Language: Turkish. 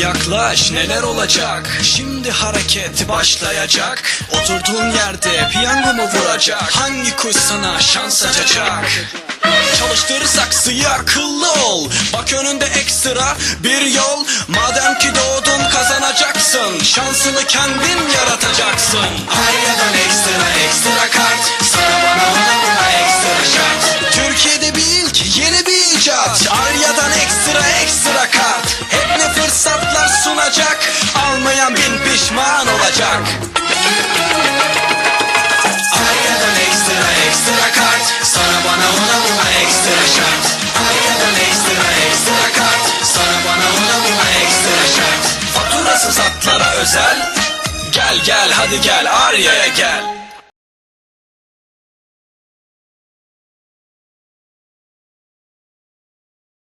yaklaş neler olacak? Şimdi hareket başlayacak. Oturduğun yerde piyango mu vuracak? Hangi kuş sana şans açacak? Çalıştır saksıyı akıllı ol. Bak önünde ekstra bir yol. Madem ki doğdun kazanacaksın. Şansını kendin yaratacaksın. Arya'dan ekstra ekstra kart. Sana bana ona buna ekstra şart. Türkiye'de bir ilk yeni bir icat. Arya'dan ekstra ekstra kart sunacak Almayan bin pişman olacak. Arya'dan ekstra ekstra kart? Sana bana ona buna ekstra şart. Arya'dan ekstra ekstra kart? Sana bana ona buna ekstra şart. Faturasız hatlara özel. Gel gel hadi gel Arya'ya gel